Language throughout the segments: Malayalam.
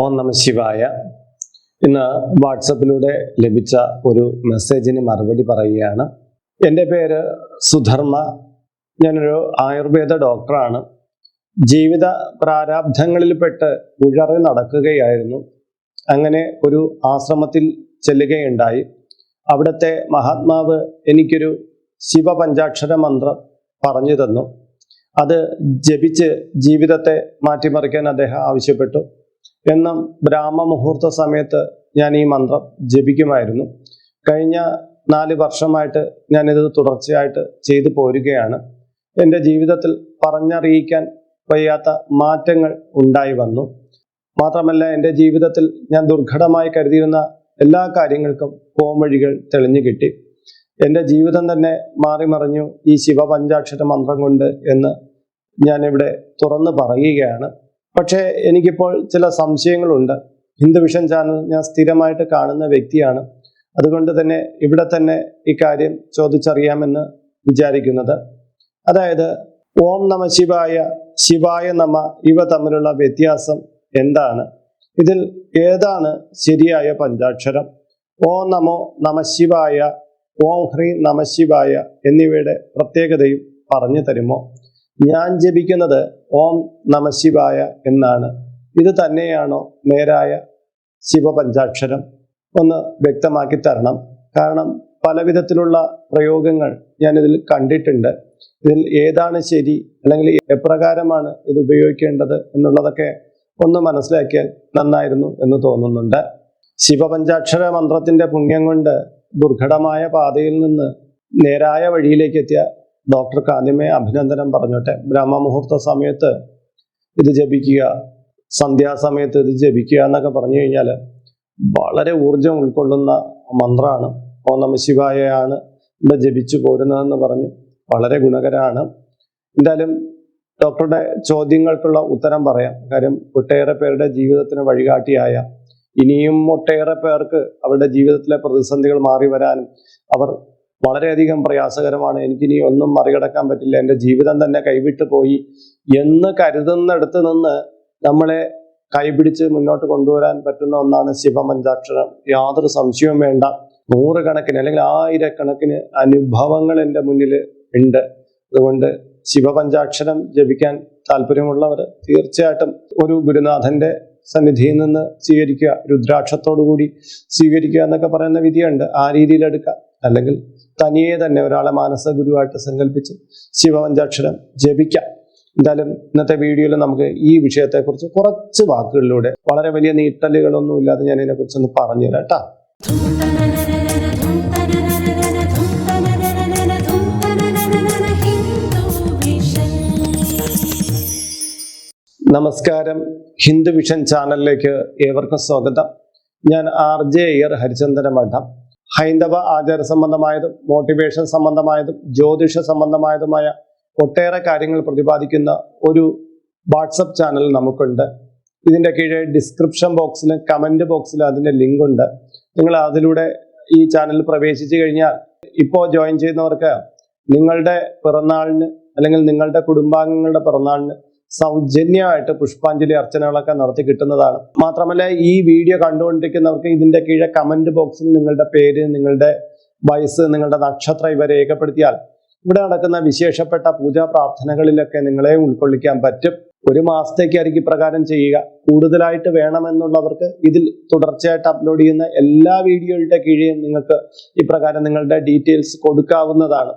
ഓം നമ ശിവായ. ഇന്ന് വാട്സപ്പിലൂടെ ലഭിച്ച ഒരു മെസ്സേജിന് മറുപടി പറയുകയാണ്. എന്റെ പേര് സുധർമ്മ. ഞാനൊരു ആയുർവേദ ഡോക്ടറാണ്. ജീവിത പ്രാരാബ്ധങ്ങളിൽപ്പെട്ട് ഉഴറി നടക്കുകയായിരുന്നു. അങ്ങനെ ഒരു ആശ്രമത്തിൽ ചെല്ലുകയുണ്ടായി. അവിടുത്തെ മഹാത്മാവ് എനിക്കൊരു ശിവപഞ്ചാക്ഷര മന്ത്രം പറഞ്ഞു തന്നു. അത് ജപിച്ച് ജീവിതത്തെ മാറ്റിമറിക്കാൻ അദ്ദേഹം ആവശ്യപ്പെട്ടു. എന്നും ബ്രാഹ്മ മുഹൂർത്ത സമയത്ത് ഞാൻ ഈ മന്ത്രം ജപിക്കുമായിരുന്നു. കഴിഞ്ഞ നാല് വർഷമായിട്ട് ഞാനിത് തുടർച്ചയായിട്ട് ചെയ്തു പോരുകയാണ്. എന്റെ ജീവിതത്തിൽ പറഞ്ഞറിയിക്കാൻ വയ്യാത്ത മാറ്റങ്ങൾ ഉണ്ടായി വന്നു. മാത്രമല്ല എന്റെ ജീവിതത്തിൽ ഞാൻ ദുർഘടമായി കരുതിയിരുന്ന എല്ലാ കാര്യങ്ങൾക്കും പോംവഴികൾ തെളിഞ്ഞു കിട്ടി. എന്റെ ജീവിതം തന്നെ മാറി മറിഞ്ഞു ഈ ശിവപഞ്ചാക്ഷര മന്ത്രം കൊണ്ട് എന്ന് ഞാനിവിടെ തുറന്നു പറയുകയാണ്. പക്ഷേ എനിക്കിപ്പോൾ ചില സംശയങ്ങളുണ്ട്. ഹിന്ദു വിഷൻ ചാനൽ ഞാൻ സ്ഥിരമായിട്ട് കാണുന്ന വ്യക്തിയാണ്. അതുകൊണ്ട് തന്നെ ഇവിടെ തന്നെ ഇക്കാര്യം ചോദിച്ചറിയാമെന്ന് വിചാരിക്കുന്നത്. അതായത് ഓം നമ ശിവായ ശിവായ നമ ഇവ തമ്മിലുള്ള വ്യത്യാസം എന്താണ്? ഇതിൽ ഏതാണ് ശരിയായ പഞ്ചാക്ഷരം? ഓ നമോ നമ ശിവായ ഓം ഹ്രീ നമ ശിവായ എന്നിവയുടെ പ്രത്യേകതയും പറഞ്ഞു തരുമോ? ഞാൻ ജപിക്കുന്നത് ഓം നമ ശിവായ എന്നാണ്. ഇത് തന്നെയാണോ നേരായ ശിവപഞ്ചാക്ഷരം? ഒന്ന് വ്യക്തമാക്കി തരണം. കാരണം പല വിധത്തിലുള്ള പ്രയോഗങ്ങൾ ഞാൻ ഇതിൽ കണ്ടിട്ടുണ്ട്. ഇതിൽ ഏതാണ് ശരി അല്ലെങ്കിൽ എപ്രകാരമാണ് ഇത് ഉപയോഗിക്കേണ്ടത് എന്നുള്ളതൊക്കെ ഒന്ന് മനസ്സിലാക്കിയാൽ നന്നായിരുന്നു എന്ന് തോന്നുന്നുണ്ട്. ശിവപഞ്ചാക്ഷര മന്ത്രത്തിന്റെ പുണ്യം കൊണ്ട് ദുർഘടമായ പാതയിൽ നിന്ന് നേരായ വഴിയിലേക്ക് എത്തിയ ഡോക്ടർക്ക് ആദ്യമേ അഭിനന്ദനം പറഞ്ഞോട്ടെ. ബ്രഹ്മമുഹൂർത്ത സമയത്ത് ഇത് ജപിക്കുക സന്ധ്യാസമയത്ത് ഇത് ജപിക്കുക എന്നൊക്കെ പറഞ്ഞു കഴിഞ്ഞാൽ വളരെ ഊർജം ഉൾക്കൊള്ളുന്ന മന്ത്രമാണ് ഓ നമ ശിവായയാണ് ഇവിടെ ജപിച്ചു പോരുന്നതെന്ന് പറഞ്ഞു വളരെ ഗുണകരമാണ് എന്തായാലും ഡോക്ടറുടെ ചോദ്യങ്ങൾക്കുള്ള ഉത്തരം പറയാം. കാര്യം ഒട്ടേറെ പേരുടെ ജീവിതത്തിന് വഴികാട്ടിയായ ഇനിയും ഒട്ടേറെ പേർക്ക് അവരുടെ ജീവിതത്തിലെ പ്രതിസന്ധികൾ മാറി വരാനും അവർ വളരെയധികം പ്രയാസകരമാണ്. എനിക്കിനി ഒന്നും മറികടക്കാൻ പറ്റില്ല. എന്റെ ജീവിതം തന്നെ കൈവിട്ടു പോയി എന്ന് കരുതുന്നിടത്ത് നിന്ന് നമ്മളെ കൈപിടിച്ച് മുന്നോട്ട് കൊണ്ടുവരാൻ പറ്റുന്ന ഒന്നാണ് ശിവമഞ്ചാക്ഷരം. യാതൊരു സംശയവും വേണ്ട. നൂറുകണക്കിന് അല്ലെങ്കിൽ ആയിരക്കണക്കിന് അനുഭവങ്ങൾ എന്റെ മുന്നിൽ ഉണ്ട്. അതുകൊണ്ട് ശിവപഞ്ചാക്ഷരം ജപിക്കാൻ താല്പര്യമുള്ളവർ തീർച്ചയായിട്ടും ഒരു ഗുരുനാഥന്റെ സന്നിധിയിൽ നിന്ന് സ്വീകരിക്കുക. രുദ്രാക്ഷത്തോടു കൂടി സ്വീകരിക്കുക എന്നൊക്കെ പറയുന്ന വിധിയുണ്ട്. ആ രീതിയിലെടുക്കുക അല്ലെങ്കിൽ തനിയെ തന്നെ ഒരാളെ മാനസ ഗുരുവായിട്ട് സങ്കല്പിച്ച് ശിവപഞ്ചാക്ഷരം ജപിക്കാം. എന്തായാലും ഇന്നത്തെ വീഡിയോയിൽ നമുക്ക് ഈ വിഷയത്തെക്കുറിച്ച് കുറച്ച് വാക്കുകളിലൂടെ വളരെ വലിയ നീട്ടലുകളൊന്നും ഇല്ലാതെ ഞാൻ ഇതിനെക്കുറിച്ചൊന്ന് പറഞ്ഞു തരാം കേട്ടോ. നമസ്കാരം. ഹിന്ദു വിഷൻ ചാനലിലേക്ക് ഏവർക്കും സ്വാഗതം. ഞാൻ ആർ ജെ അയ്യർ ഹരിചന്ദ്ര മഠം ഹൈന്ദവ ആചാര സംബന്ധമായതും മോട്ടിവേഷൻ സംബന്ധമായതും ജ്യോതിഷ സംബന്ധമായതുമായ ഒട്ടേറെ കാര്യങ്ങൾ പ്രതിപാദിക്കുന്ന ഒരു വാട്സപ്പ് ചാനൽ നമുക്കുണ്ട്. ഇതിന്റെ കീഴെ ഡിസ്ക്രിപ്ഷൻ ബോക്സിൽ കമന്റ് ബോക്സിൽ അതിന്റെ ലിങ്ക് ഉണ്ട് നിങ്ങൾ അതിലൂടെ ഈ ചാനലിൽ പ്രവേശിച്ചു കഴിഞ്ഞാൽ ഇപ്പോൾ ജോയിൻ ചെയ്യുന്നവർക്ക് നിങ്ങളുടെ പിറന്നാളിന് അല്ലെങ്കിൽ നിങ്ങളുടെ കുടുംബാംഗങ്ങളുടെ പിറന്നാളിന് സൗജന്യമായിട്ട് പുഷ്പാഞ്ജലി അർച്ചനകളൊക്കെ നടത്തി കിട്ടുന്നതാണ്. മാത്രമല്ല ഈ വീഡിയോ കണ്ടുകൊണ്ടിരിക്കുന്നവർക്ക് ഇതിന്റെ കീഴെ കമന്റ് ബോക്സിൽ നിങ്ങളുടെ പേര് നിങ്ങളുടെ വയസ്സ് നിങ്ങളുടെ നക്ഷത്രം ഇവ രേഖപ്പെടുത്തിയാൽ ഇവിടെ നടക്കുന്ന വിശേഷപ്പെട്ട പൂജാ പ്രാർത്ഥനകളിലൊക്കെ നിങ്ങളെ ഉൾക്കൊള്ളിക്കാൻ പറ്റും. ഒരു മാസത്തേക്കായിരിക്കും ഇപ്രകാരം ചെയ്യുക. കൂടുതലായിട്ട് വേണമെന്നുള്ളവർക്ക് ഇതിൽ തുടർച്ചയായിട്ട് അപ്ലോഡ് ചെയ്യുന്ന എല്ലാ വീഡിയോകളുടെ കീഴെയും നിങ്ങൾക്ക് ഇപ്രകാരം നിങ്ങളുടെ ഡീറ്റെയിൽസ് കൊടുക്കാവുന്നതാണ്.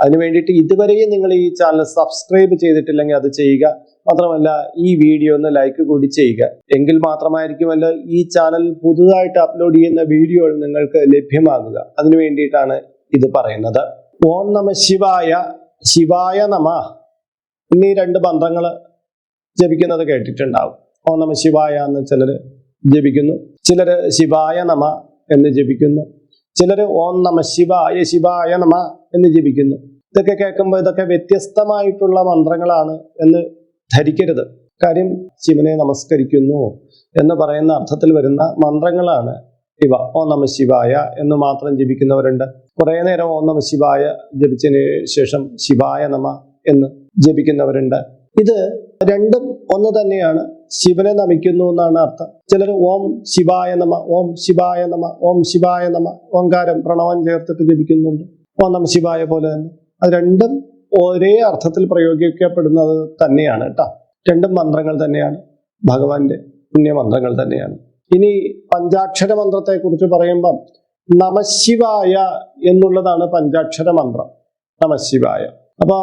അതിനു വേണ്ടിയിട്ട് ഇതുവരെയും നിങ്ങൾ ഈ ചാനൽ സബ്സ്ക്രൈബ് ചെയ്തിട്ടില്ലെങ്കിൽ അത് ചെയ്യുക. മാത്രമല്ല ഈ വീഡിയോ ഒന്ന് ലൈക്ക് കൂടി ചെയ്യുക. എങ്കിൽ മാത്രമായിരിക്കുമല്ലോ ഈ ചാനൽ പുതുതായിട്ട് അപ്ലോഡ് ചെയ്യുന്ന വീഡിയോകൾ നിങ്ങൾക്ക് ലഭ്യമാകുക. അതിനു വേണ്ടിയിട്ടാണ് ഇത് പറയുന്നത്. ഓം നമ ശിവായ ശിവായ നമ. എന്നീ രണ്ട് മന്ത്രങ്ങൾ ജപിക്കുന്നത് കേട്ടിട്ടുണ്ടാവും. ഓം നമ ശിവായ എന്ന് ചിലർ ജപിക്കുന്നു. ചിലർ ശിവായ നമ എന്ന് ജപിക്കുന്നു. ചിലർ ഓം നമ ശിവായ ശിവായ നമ എന്ന് ജപിക്കുന്നു. ഇതൊക്കെ കേൾക്കുമ്പോൾ ഇതൊക്കെ വ്യത്യസ്തമായിട്ടുള്ള മന്ത്രങ്ങളാണ് എന്ന് ധരിക്കരുത്. കാര്യം ശിവനെ നമസ്കരിക്കുന്നു എന്ന് പറയുന്ന അർത്ഥത്തിൽ വരുന്ന മന്ത്രങ്ങളാണ് ഇവ. ഓം നമ ശിവായ എന്ന് മാത്രം ജപിക്കുന്നവരുണ്ട്. കുറെ നേരം ഓം നമ ശിവായ ജപിച്ചതിന് ശേഷം ശിവായ നമ എന്ന് ജപിക്കുന്നവരുണ്ട്. ഇത് രണ്ടും ഒന്ന് തന്നെയാണ്. ശിവനെ നമിക്കുന്നു എന്നാണ് അർത്ഥം. ചിലർ ഓം ശിവായ നമ ഓം ശിവായ നമ ഓം ശിവായ നമ ഓങ്കാരം പ്രണവം ചേർത്തിട്ട് ജപിക്കുന്നുണ്ട്. ഓം നമ ശിവായ പോലെ തന്നെ. അത് രണ്ടും ഒരേ അർത്ഥത്തിൽ പ്രയോഗിക്കപ്പെടുന്നത് തന്നെയാണ് കേട്ടോ. രണ്ടും മന്ത്രങ്ങൾ തന്നെയാണ്. ഭഗവാന്റെ പുണ്യമന്ത്രങ്ങൾ തന്നെയാണ്. ഇനി പഞ്ചാക്ഷര മന്ത്രത്തെ കുറിച്ച് പറയുമ്പം നമശിവായ എന്നുള്ളതാണ് പഞ്ചാക്ഷര മന്ത്രം. നമശിവായ അപ്പൊ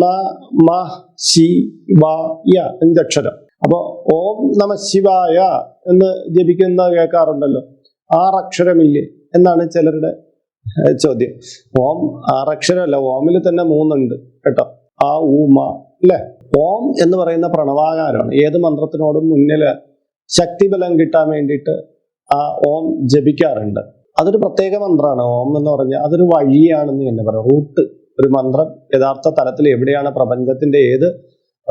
മ മ ശി വ യ അഞ്ചക്ഷരം അപ്പൊ ഓം നമ ശിവായ എന്ന് ജപിക്കുന്ന കേൾക്കാറുണ്ടല്ലോ. ആറക്ഷരമില്ലേ എന്നാണ് ചിലരുടെ ചോദ്യം. ഓം ആറക്ഷരമല്ല ഓമിൽ തന്നെ മൂന്നുണ്ട് കേട്ടോ. ആ ഊ മ അല്ലെ ഓം എന്ന് പറയുന്ന പ്രണവാകാരമാണ്. ഏത് മന്ത്രത്തിനോടും മുന്നിൽ ശക്തിബലം കിട്ടാൻ വേണ്ടിയിട്ട് ആ ഓം ജപിക്കാറുണ്ട്. അതൊരു പ്രത്യേക മന്ത്രമാണ്. ഓം എന്ന് പറഞ്ഞാൽ അതൊരു വഴിയാണെന്ന് തന്നെ പറയാം. റൂട്ട്. ഒരു മന്ത്രം യഥാർത്ഥ തലത്തിൽ എവിടെയാണ് പ്രപഞ്ചത്തിന്റെ ഏത്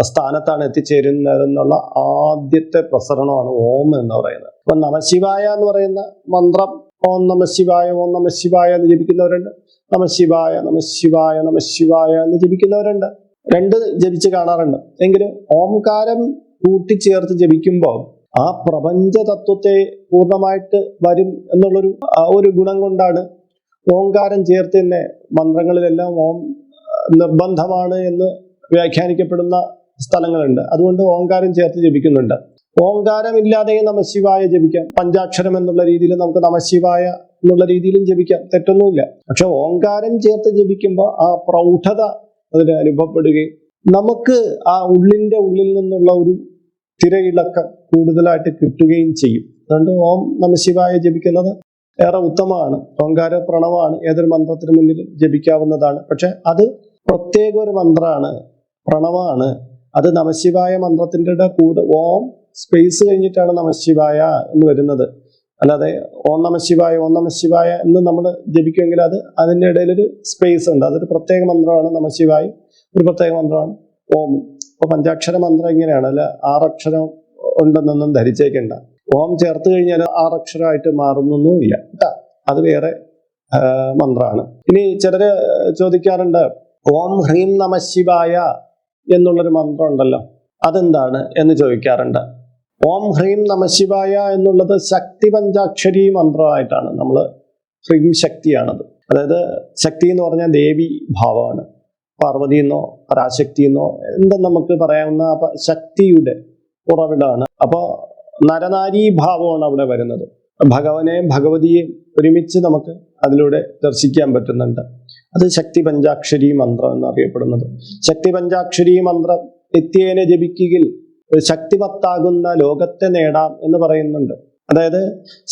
സ്ഥാനത്താണ് എത്തിച്ചേരുന്നതെന്നുള്ള ആദ്യത്തെ പ്രസരണമാണ് ഓം എന്ന് പറയുന്നത്. അപ്പൊ നമശിവായ എന്ന് പറയുന്ന മന്ത്രം ഓം നമശിവായ ഓം നമശിവായ എന്ന് ജപിക്കുന്നവരുണ്ട്. നമശിവായ നമശിവായ നമശിവായ എന്ന് ജപിക്കുന്നവരുണ്ട്. രണ്ട് ജപിച്ച് കാണാറുണ്ട്. എങ്കിലും ഓംകാരം കൂട്ടിച്ചേർത്ത് ജപിക്കുമ്പോൾ ആ പ്രപഞ്ച തത്വത്തെ പൂർണമായിട്ട് വരും എന്നുള്ളൊരു ഒരു ഗുണം കൊണ്ടാണ് ഓംകാരം ചേർത്ത് തന്നെ മന്ത്രങ്ങളിലെല്ലാം ഓം നിർബന്ധമാണ് എന്ന് വ്യാഖ്യാനിക്കപ്പെടുന്ന സ്ഥലങ്ങളുണ്ട്. അതുകൊണ്ട് ഓങ്കാരം ചേർത്ത് ജപിക്കുന്നുണ്ട്. ഓംകാരം ഇല്ലാതെ നമശിവായ ജപിക്കാം. പഞ്ചാക്ഷരം എന്നുള്ള രീതിയിൽ നമുക്ക് നമശിവായ എന്നുള്ള രീതിയിലും ജപിക്കാം. തെറ്റൊന്നുമില്ല. പക്ഷെ ഓങ്കാരം ചേർത്ത് ജപിക്കുമ്പോൾ ആ പ്രൗഢത അതിന് അനുഭവപ്പെടുകയും നമുക്ക് ആ ഉള്ളിന്റെ ഉള്ളിൽ നിന്നുള്ള ഒരു തിരയിളക്കം കൂടുതലായിട്ട് കിട്ടുകയും ചെയ്യും. അതുകൊണ്ട് ഓം നമശിവായ ജപിക്കുന്നത് ഏറെ ഉത്തമമാണ്. ഓങ്കാര പ്രണവമാണ് ഏതൊരു മന്ത്രത്തിന് മുന്നിൽ ജപിക്കാവുന്നതാണ്. പക്ഷെ അത് പ്രത്യേക ഒരു മന്ത്രമാണ് പ്രണവമാണ് അത് നമശിവായ മന്ത്രത്തിന്റെ കൂടെ ഓം സ്പേസ് കഴിഞ്ഞിട്ടാണ് നമശിവായ എന്ന് വരുന്നത്. അല്ലാതെ ഓം നമശിവായ ഓം നമശിവായ എന്ന് നമ്മൾ ജപിക്കുമെങ്കിൽ അത് അതിന്റെ ഇടയിൽ ഒരു സ്പേസ് ഉണ്ട്. അതൊരു പ്രത്യേക മന്ത്രമാണ് നമശിവായ. ഒരു പ്രത്യേക മന്ത്രമാണ് ഓം. അപ്പോൾ പഞ്ചാക്ഷര മന്ത്രം ഇങ്ങനെയാണ്. അല്ല ആറക്ഷരം ഉണ്ടെന്നൊന്നും ധരിച്ചേക്കണ്ട. ഓം ചേർത്ത് കഴിഞ്ഞാൽ ആറക്ഷരമായിട്ട് മാറുന്നൊന്നുമില്ല. കേട്ടാ അത് വേറെ മന്ത്രമാണ് ഇനി ചിലര് ചോദിക്കാറുണ്ട് ഓം ഹ്രീം നമ ശിവായ എന്നുള്ളൊരു മന്ത്രം ഉണ്ടല്ലോ അതെന്താണ് എന്ന് ചോദിക്കാറുണ്ട്. ഓം ഹ്രീം നമ ശിവായ എന്നുള്ളത് ശക്തി പഞ്ചാക്ഷരി മന്ത്രമായിട്ടാണ്. നമ്മൾ ഹ്രീം ശക്തിയാണത്. അതായത് ശക്തി എന്ന് പറഞ്ഞാൽ ദേവി ഭാവമാണ്. പാർവതി എന്നോ പരാശക്തി എന്നോ എന്താ നമുക്ക് പറയാവുന്ന ശക്തിയുടെ ഉറവിടമാണ് അപ്പോൾ നരനാരീ ഭാവമാണ് അവിടെ വരുന്നത്. ഭഗവനെ ഭഗവതിയെ ഒരുമിച്ച് നമുക്ക് അതിലൂടെ ദർശിക്കാൻ പറ്റുന്നുണ്ട്. അത് ശക്തി പഞ്ചാക്ഷരി മന്ത്രം എന്നറിയപ്പെടുന്നത്. ശക്തി പഞ്ചാക്ഷരി മന്ത്രം നിത്യേന ജപിക്കുകയിൽ ശക്തിമത്താകുന്ന ലോകത്തെ നേടാം എന്ന് പറയുന്നുണ്ട്. അതായത്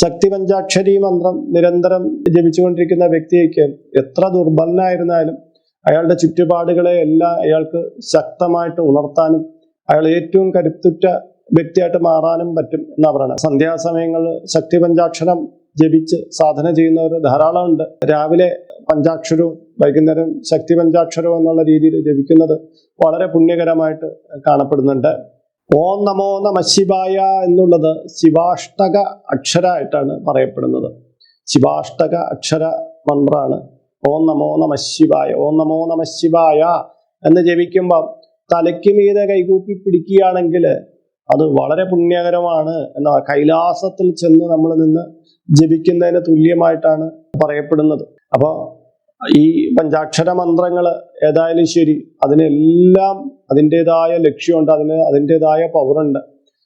ശക്തി പഞ്ചാക്ഷരി മന്ത്രം നിരന്തരം ജപിച്ചുകൊണ്ടിരിക്കുന്ന വ്യക്തിക്ക് എത്ര ദുർബലനായിരുന്നാലും അയാളുടെ ചുറ്റുപാടുകളെ എല്ലാം അയാൾക്ക് ശക്തമായിട്ട് ഉണർത്താനും അയാൾ ഏറ്റവും കരുത്തുറ്റ വ്യക്തിയായിട്ട് മാറാനും പറ്റും എന്നാ പറയണത്. സന്ധ്യാസമയങ്ങളിൽ ശക്തി പഞ്ചാക്ഷരം ജപിച്ച് സാധന ചെയ്യുന്നവർ ധാരാളമുണ്ട് രാവിലെ പഞ്ചാക്ഷരവും വൈകുന്നേരം ശക്തി പഞ്ചാക്ഷരവും എന്നുള്ള രീതിയിൽ ജപിക്കുന്നത് വളരെ പുണ്യകരമായിട്ട് കാണപ്പെടുന്നുണ്ട്. ഓം നമോ നമ ശിവായ എന്നുള്ളത് ശിവാഷ്ടക അക്ഷരമായിട്ടാണ് പറയപ്പെടുന്നത്. ശിവാഷ്ടക അക്ഷര മന്ത്രാണ്. ഓം നമോ നമ ശിവായ ഓം നമോ നമ ശിവായ എന്ന് ജപിക്കുമ്പോൾ തലയ്ക്ക് മീതെ കൈകൂപ്പി പിടിക്കുകയാണെങ്കിൽ അത് വളരെ പുണ്യകരമാണ് എന്നാ കൈലാസത്തിൽ ചെന്ന് നമ്മൾ നിന്ന് ജപിക്കുന്നതിന് തുല്യമായിട്ടാണ് പറയപ്പെടുന്നത്. അപ്പോൾ ഈ പഞ്ചാക്ഷര മന്ത്രങ്ങൾ ഏതായാലും ശരി അതിനെല്ലാം അതിന്റെതായ ലക്ഷ്യമുണ്ട് അതിന് അതിന്റെതായ പവറുണ്ട്.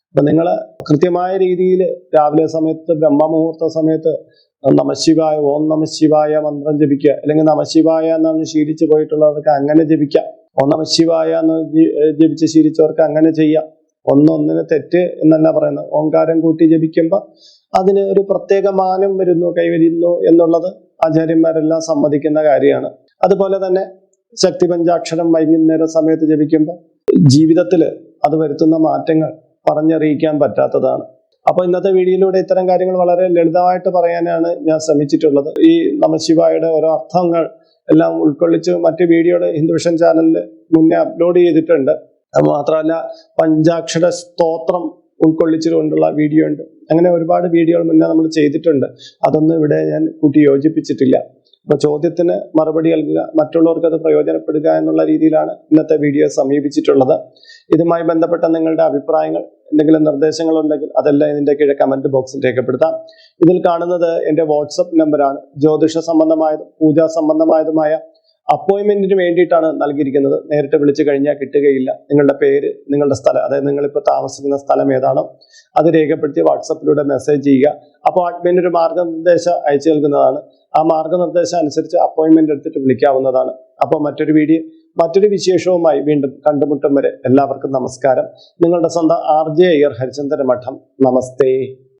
അപ്പൊ നിങ്ങൾ കൃത്യമായ രീതിയിൽ രാവിലെ സമയത്ത് ബ്രഹ്മമുഹൂർത്ത സമയത്ത് നമശിവായ ഓം നമശിവായ മന്ത്രം ജപിക്കുക. അല്ലെങ്കിൽ നമശിവായ എന്നാണ് ശീലിച്ചു പോയിട്ടുള്ളവർക്ക് അങ്ങനെ ജപിക്കാം. ഓം നമശിവായ എന്ന് ജപിച്ച് ശീലിച്ചവർക്ക് അങ്ങനെ ചെയ്യാം. ഒന്നൊന്നിന് തെറ്റ് എന്നല്ല പറയുന്നത്. ഓങ്കാരം കൂട്ടി ജപിക്കുമ്പോൾ അതിന് ഒരു പ്രത്യേക മാനം വരുന്നു കൈവരുന്നു എന്നുള്ളത് ആചാര്യന്മാരെല്ലാം സമ്മതിക്കുന്ന കാര്യമാണ്. അതുപോലെ തന്നെ ശക്തി പഞ്ചാക്ഷരം വൈകുന്നേര സമയത്ത് ജപിക്കുമ്പോൾ ജീവിതത്തിൽ അത് വരുത്തുന്ന മാറ്റങ്ങൾ പറഞ്ഞറിയിക്കാൻ പറ്റാത്തതാണ്. അപ്പോൾ ഇന്നത്തെ വീഡിയോയിലൂടെ ഇത്തരം കാര്യങ്ങൾ വളരെ ലളിതമായിട്ട് പറയാനാണ് ഞാൻ ശ്രമിച്ചിട്ടുള്ളത്. ഈ നമശിവായുടെ ഓരോ അർത്ഥങ്ങൾ എല്ലാം ഉൾക്കൊള്ളിച്ച് മറ്റ് വീഡിയോയുടെ ഹിന്ദുഷൻ ചാനലിൽ മുന്നേ അപ്ലോഡ് ചെയ്തിട്ടുണ്ട്. മാത്രമല്ല പഞ്ചാക്ഷര സ്തോത്രം ഉൾക്കൊള്ളിച്ചുകൊണ്ടുള്ള വീഡിയോ ഉണ്ട്. അങ്ങനെ ഒരുപാട് വീഡിയോകൾ മുന്നേ നമ്മൾ ചെയ്തിട്ടുണ്ട്. അതൊന്നും ഇവിടെ ഞാൻ കൂട്ടി യോജിപ്പിച്ചിട്ടില്ല. അപ്പോൾ ചോദ്യത്തിന് മറുപടി നൽകുക. മറ്റുള്ളവർക്ക് അത് പ്രയോജനപ്പെടുക എന്നുള്ള രീതിയിലാണ് ഇന്നത്തെ വീഡിയോ സമീപിച്ചിട്ടുള്ളത്. ഇതുമായി ബന്ധപ്പെട്ട നിങ്ങളുടെ അഭിപ്രായങ്ങൾ എന്തെങ്കിലും നിർദ്ദേശങ്ങളുണ്ടെങ്കിൽ അതെല്ലാം ഇതിന്റെ കീഴെ കമന്റ് ബോക്സിൽ രേഖപ്പെടുത്താം. ഇതിൽ കാണുന്നത് എന്റെ വാട്സപ്പ് നമ്പറാണ് ജ്യോതിഷ സംബന്ധമായതും പൂജാ സംബന്ധമായതുമായ അപ്പോയിന്റ്മെന്റിന് വേണ്ടിയിട്ടാണ് നൽകിയിരിക്കുന്നത്. നേരിട്ട് വിളിച്ചു കഴിഞ്ഞാൽ കിട്ടുകയില്ല. നിങ്ങളുടെ പേര് നിങ്ങളുടെ സ്ഥലം അതായത് നിങ്ങളിപ്പോൾ താമസിക്കുന്ന സ്ഥലം ഏതാണോ അത് രേഖപ്പെടുത്തി വാട്സപ്പിലൂടെ മെസ്സേജ് ചെയ്യുക. അപ്പോൾ അഡ്മിൻ ഒരു മാർഗനിർദ്ദേശം അയച്ചു നൽകുന്നതാണ്. ആ മാർഗനിർദ്ദേശം അനുസരിച്ച് അപ്പോയിൻമെന്റ് എടുത്തിട്ട് വിളിക്കാവുന്നതാണ്. അപ്പോൾ മറ്റൊരു വീഡിയോ മറ്റൊരു വിശേഷവുമായി വീണ്ടും കണ്ടുമുട്ടും വരെ എല്ലാവർക്കും നമസ്കാരം. നിങ്ങളുടെ സ്വന്തം ആർ ജെ അയ്യർ ഹരിചന്ദ്ര മഠം. നമസ്തേ.